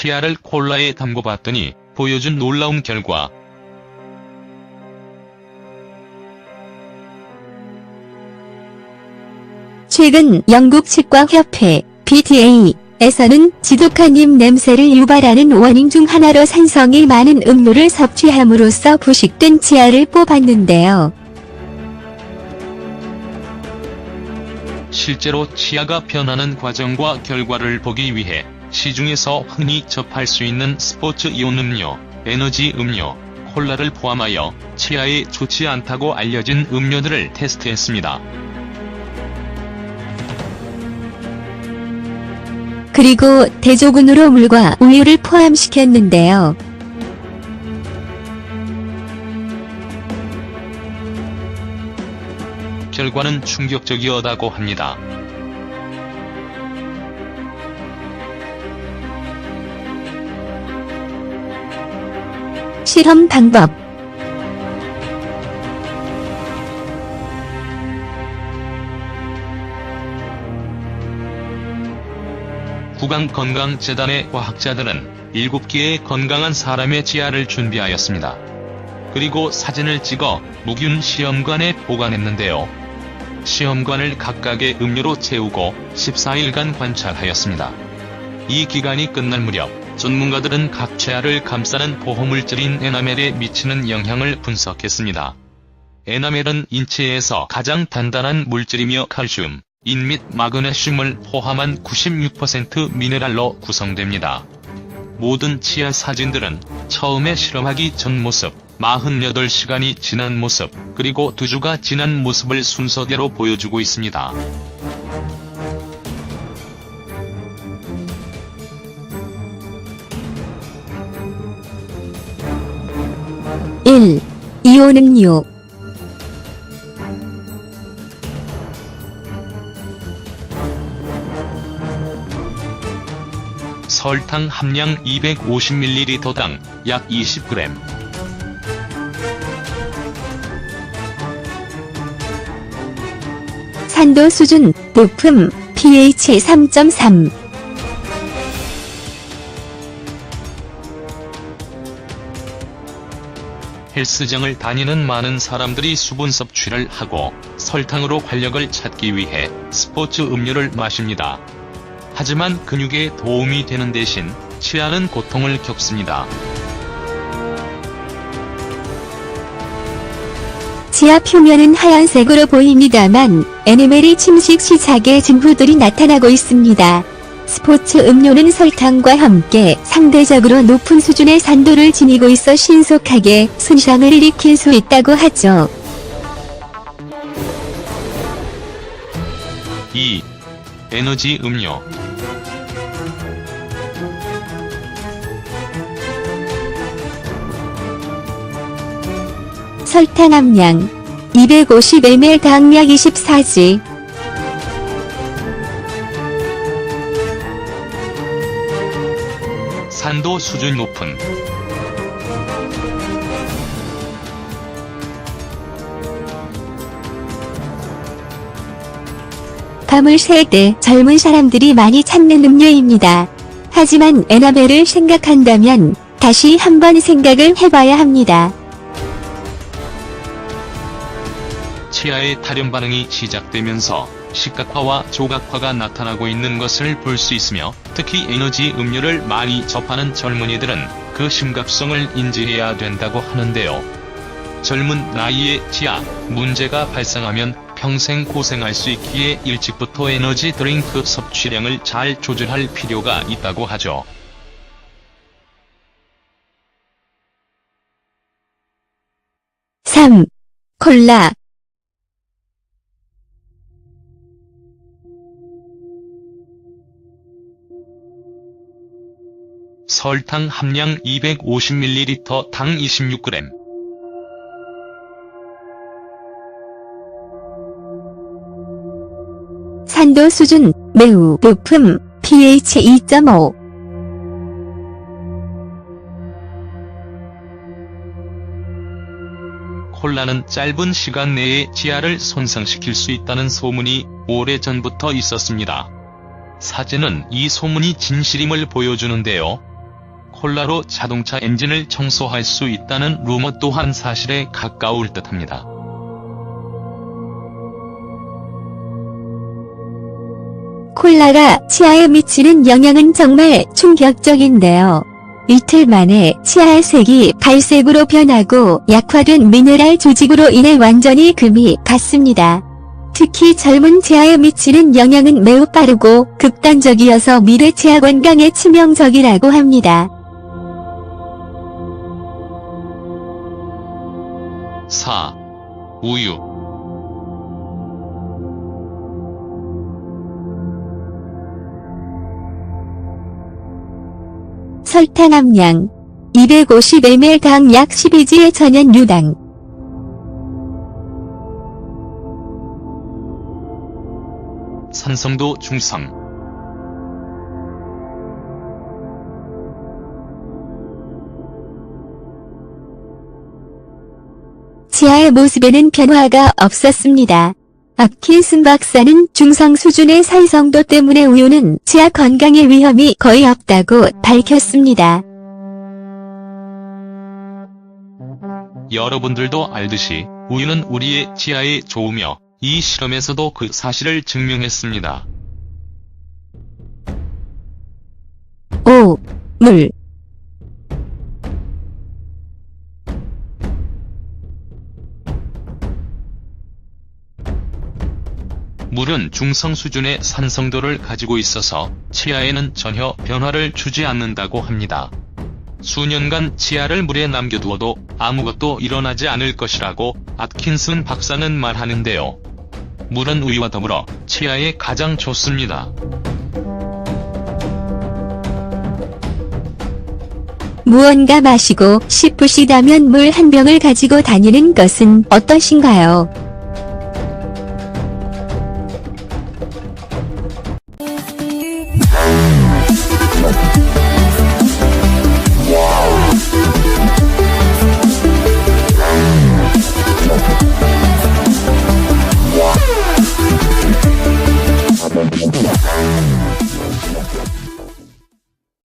치아를 콜라에 담궈봤더니 보여준 놀라운 결과. 최근 영국 치과협회 BTA 에서는 지독한 입 냄새를 유발하는 원인 중 하나로 산성이 많은 음료를 섭취함으로써 부식된 치아를 뽑았는데요. 실제로 치아가 변하는 과정과 결과를 보기 위해 시중에서 흔히 접할 수 있는 스포츠 이온 음료, 에너지 음료, 콜라를 포함하여 치아에 좋지 않다고 알려진 음료들을 테스트했습니다. 그리고 대조군으로 물과 우유를 포함시켰는데요. 결과는 충격적이었다고 합니다. 실험 방법 국왕건강재단의 과학자들은 7개의 건강한 사람의 치아를 준비하였습니다. 그리고 사진을 찍어 무균 시험관에 보관했는데요. 시험관을 각각의 음료로 채우고 14일간 관찰하였습니다. 이 기간이 끝날 무렵 전문가들은 각 치아를 감싸는 보호물질인 에나멜에 미치는 영향을 분석했습니다. 에나멜은 인체에서 가장 단단한 물질이며 칼슘, 인 및 마그네슘을 포함한 96% 미네랄로 구성됩니다. 모든 치아 사진들은 처음에 실험하기 전 모습, 48시간이 지난 모습, 그리고 2주가 지난 모습을 순서대로 보여주고 있습니다. 일 이온 음료 설탕 함량 250ml당 약 20g. 산도 수준 부품 pH 3.3 헬스장을 다니는 많은 사람들이 수분 섭취를 하고 설탕으로 활력을 찾기 위해 스포츠 음료를 마십니다. 하지만 근육에 도움이 되는 대신 치아는 고통을 겪습니다. 치아 표면은 하얀색으로 보입니다만 에네멜이 침식 시작의 징후들이 나타나고 있습니다. 스포츠 음료는 설탕과 함께 상대적으로 높은 수준의 산도를 지니고 있어 신속하게 손상을 일으킬 수 있다고 하죠. 2. 에너지 음료 설탕 함량 250ml 당약 24 산도 수준 높은 새때 젊은 사람들이 많이 찾는 음료입니다. 하지만 에나벨을 생각한다면 다시 한번 생각을 해봐야 합니다. 치아의 탈염 반응이 시작되면서 시각화와 조각화가 나타나고 있는 것을 볼 수 있으며 특히 에너지 음료를 많이 접하는 젊은이들은 그 심각성을 인지해야 된다고 하는데요. 젊은 나이에 치아 문제가 발생하면 평생 고생할 수 있기에 일찍부터 에너지 드링크 섭취량을 잘 조절할 필요가 있다고 하죠. 삼 콜라 설탕 함량 250ml 당 26g 산도 수준 매우 높음 pH 2.5 콜라는 짧은 시간 내에 치아를 손상시킬 수 있다는 소문이 오래전부터 있었습니다. 사진은 이 소문이 진실임을 보여주는데요. 콜라로 자동차 엔진을 청소할 수 있다는 루머 또한 사실에 가까울 듯합니다. 콜라가 치아에 미치는 영향은 정말 충격적인데요. 이틀 만에 치아의 색이 갈색으로 변하고 약화된 미네랄 조직으로 인해 완전히 금이 갔습니다. 특히 젊은 치아에 미치는 영향은 매우 빠르고 극단적이어서 미래 치아 건강에 치명적이라고 합니다. 4. 우유 설탕 함량 250ml 당 약 12지의 천연 유당 산성도 중성 치아의 모습에는 변화가 없었습니다. 아킨슨 박사는 중성 수준의 산성도 때문에 우유는 치아 건강에 위험이 거의 없다고 밝혔습니다. 여러분들도 알듯이 우유는 우리의 치아에 좋으며 이 실험에서도 그 사실을 증명했습니다. 5. 물 물은 중성 수준의 산성도를 가지고 있어서 치아에는 전혀 변화를 주지 않는다고 합니다. 수년간 치아를 물에 남겨두어도 아무것도 일어나지 않을 것이라고 아킨슨 박사는 말하는데요. 물은 우유와 더불어 치아에 가장 좋습니다. 무언가 마시고 싶으시다면 물 한 병을 가지고 다니는 것은 어떠신가요?